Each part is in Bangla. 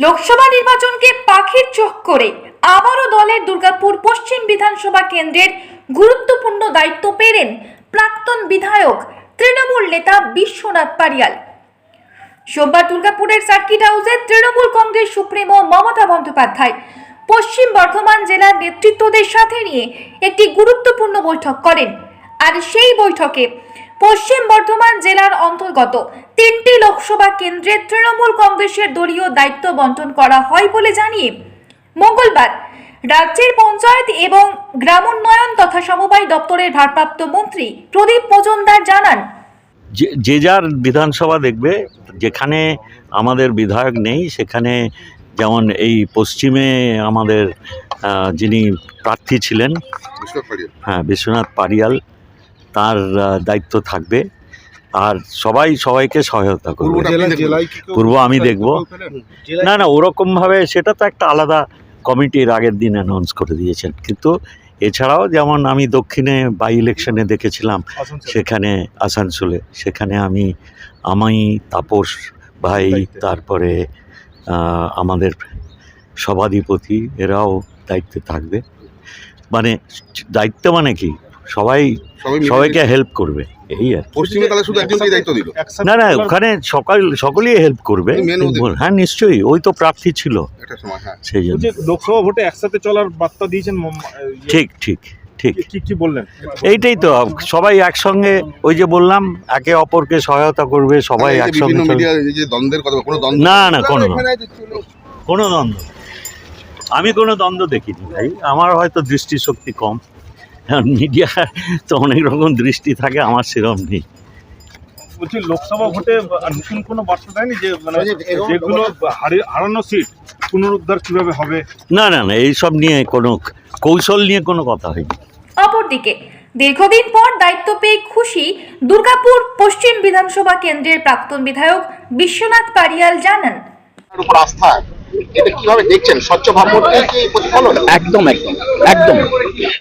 লোকসভা নির্বাচনকে পাখির চোখ করে আবারও দলের দুর্গাপুর পশ্চিম বিধানসভা কেন্দ্রের গুরুত্বপূর্ণ দায়িত্ব পেলেন প্রাক্তন বিধায়ক তৃণমূল নেতা বিশ্বনাথ পারিয়াল। সোমবার দুর্গাপুরের সার্কিট হাউসে তৃণমূল কংগ্রেস সুপ্রিমো মমতা বন্দ্যোপাধ্যায় পশ্চিম বর্ধমান জেলার নেতৃত্বদের সাথে নিয়ে একটি গুরুত্বপূর্ণ বৈঠক করেন। আর সেই বৈঠকে পশ্চিম বর্ধমান জেলার অন্তর্গত তিনটি লোকসভা কেন্দ্রে তৃণমূল কংগ্রেসের দলীয় দায়িত্ব বন্টন করা হয় বলে জানিয়ে মঙ্গলবার রাজ্যের পঞ্চায়েত এবং গ্রামোন্নয়ন তথা সমবায় দপ্তরের ভারপ্রাপ্ত মন্ত্রী প্রদীপ মজুমদার জানান যে যে যার বিধানসভা দেখবে যেখানে আমাদের বিধায়ক নেই সেখানে যেমন এই পশ্চিমে আমাদের যিনি প্রার্থী ছিলেন হ্যাঁ বিশ্বনাথ পারিয়াল তার দায়িত্ব থাকবে। আর সবাই সবাইকে সহায়তা করবে। পূর্ব আমি দেখব। না না ওরকমভাবে সেটা তো একটা আলাদা কমিটির আগের দিন অ্যানাউন্স করে দিয়েছেন। কিন্তু এছাড়াও যেমন আমি দক্ষিণে বাই ইলেকশনে দেখেছিলাম সেখানে আসানসোলে। সেখানে আমি আমি তাপস ভাই তারপরে আমাদের সভাধিপতি এরাও দায়িত্বে থাকবে। মানে দায়িত্ব মানে কি? সবাই সবাই সবাইকে হেল্প করবে এই আর পশ্চিমে তাহলে শুধু একজনকেই দায়িত্ব দিল? না না ওখানে সকাল সকলেই হেল্প করবে। হ্যাঁ নিশ্চয়ই ওই তো প্রার্থী ছিল। হ্যাঁ। সেই জন্য। লোকসভা ভোটে একসাথে চলার বার্তা দিয়েছেন ইয়ে, ঠিক ঠিক ঠিক। কি- বললেন? এইটাই তো সবাই একসঙ্গে ওই যে বললাম একে অপরকে সহায়তা করবে সবাই একসঙ্গে কোনো দ্বন্দ্ব না না কোনো কোনো দ্বন্দ্ব। আমি কোনো দ্বন্দ্ব দেখিনি ভাই। আমার হয়তো দৃষ্টিশক্তি কম। মিডিয়া তো অনেক রকম দৃষ্টি থাকে আমার সেরকম নেই। বলছি লোকসভা ভোটে নতুন কোনো বার্তা দেয়নি যে মানে যেগুলো হারানো সিট পুনরুদ্ধার কীভাবে হবে? না না না এইসব নিয়ে কোনো কৌশল নিয়ে কোনো কথা হয়নি। অপরদিকে দীর্ঘদিন পর দায়িত্ব পেয়ে খুশি দুর্গাপুর পশ্চিম বিধানসভা কেন্দ্রের প্রাক্তন বিধায়ক বিশ্বনাথ পারিয়াল জানান। আস্থা এটা কীভাবে দেখছেন? স্বচ্ছ ভাবমূর্তি কি প্রতিফলন? একদম একদম একদম।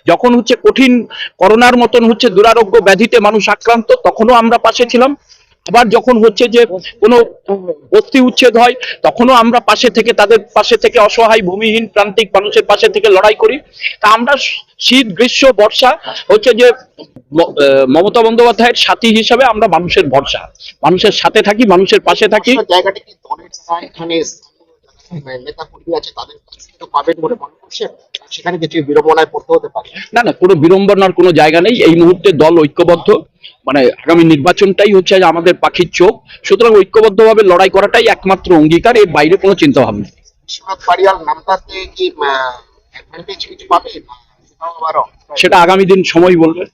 যখন হচ্ছে কঠিন করোনার মতন হচ্ছে দুরারোগ্য ব্যাধিতে মানুষ আক্রান্ত তখনও আমরা পাশে ছিলাম। আবার যখন হচ্ছে যে কোনো বস্তি উচ্ছেদ হয় তখনও আমরা পাশে থেকে তাদের পাশে থেকে অসহায় ভূমিহীন প্রান্তিক মানুষের পাশে থেকে লড়াই করি। তা আমরা শীত গ্রীষ্ম বর্ষা হচ্ছে যে মমতা বন্দ্যোপাধ্যায়ের সাথী হিসাবে আমরা মানুষের ভরসা। মানুষের সাথে থাকি মানুষের পাশে থাকি। জায়গাটা কি এখানে স্থানীয় নেতা কর্মী আছে তাদের কাছ থেকে পাবেন বলে মনে করছেন সেখানে কিছু বিড়ম্বনায় পড়তে হতে পারে। না না কোনো বিড়ম্বনার কোনো জায়গা নেই। এই মুহূর্তে দল ঐক্যবদ্ধ। মানে আগামী নির্বাচনটাই হচ্ছে আমাদের পাখির চোখ। সুতরাং ঐক্যবদ্ধভাবে লড়াই করাটাই একমাত্র অঙ্গীকার। এর বাইরে কোনো চিন্তা ভাবনা নেই। নামটাতে কি অ্যাডভান্টেজ কিছু পাবে? না সেটাও আবারও সেটা আগামী দিন সময় বলবে।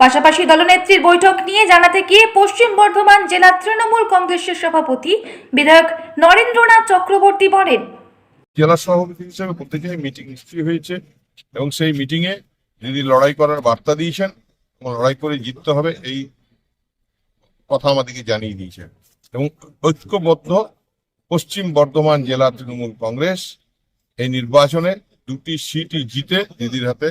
পাশাপাশি দলনেত্রীর বৈঠক নিয়ে জানাতে গিয়ে পশ্চিম বর্ধমান জেলা তৃণমূল কংগ্রেসের সভাপতি বিধায়ক নরেন্দ্রনাথ চক্রবর্তী বলেন, জেলা সভাপতি হিসেবে প্রত্যেকেই মিটিং নিশ্চয়ই হয়েছে এবং সেই মিটিং এ দিদি লড়াই করার বার্তা দিয়েছেন, এবং লড়াই করে জিততে হবে এই কথা আমাদেরকে জানিয়ে দিয়েছেন। এবং ঐক্যবদ্ধ পশ্চিম বর্ধমান জেলা তৃণমূল কংগ্রেস এই নির্বাচনে দুটি সিটই জিতে দিদির হাতে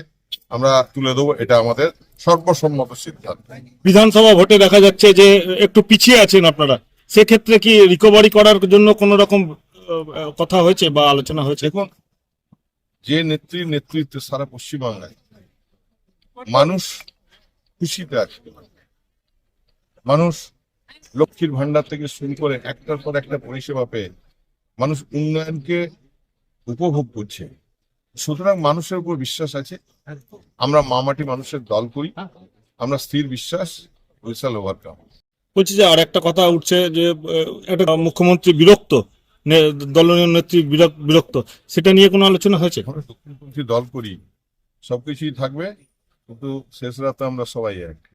আমরা তুলে দেবো, এটা আমাদের সর্বসম্মত সিদ্ধান্ত। বিধানসভা ভোটে দেখা যাচ্ছে যে একটু পিছিয়ে আছেন আপনারা। সেক্ষেত্রে কি রিকভারি করার জন্য কোনো রকম কথা হয়েছে বা আলোচনা হয়েছে? দেখুন যে নেত্রীর নেতৃত্বে সারা পশ্চিমবাংলায় মানুষ খুশিতে আছে। মানুষ লক্ষ্মীর ভান্ডার থেকে শুরু করে একটার পর একটা পরিষেবা পেয়ে মানুষ উন্নয়নকে উপভোগ করছে। সুতরাং মানুষের উপর বিশ্বাস আছে। আমরা মামাটি মানুষের দল করি। আমরা স্থির বিশ্বাস উইসাল ওভারকাম বলছি যে আর একটা কথা উঠছে যে একটা মুখ্যমন্ত্রী বিরক্ত নে- দলীয় নেত্রী বিরক- বিরক্ত। সেটা নিয়ে কোনো আলোচনা হয়েছে? দক্ষিণপন্থী দল করি। সবকিছুই থাকবে কিন্তু শেষ রাতে আমরা সবাই এক।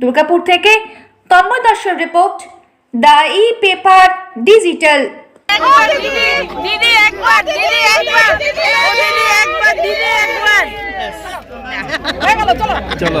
দুর্গাপুর থেকে তন্ময় দাসের report the e paper digital দিদি একবার দিদি একবার দিদি একবার। দিদি একবার চলো।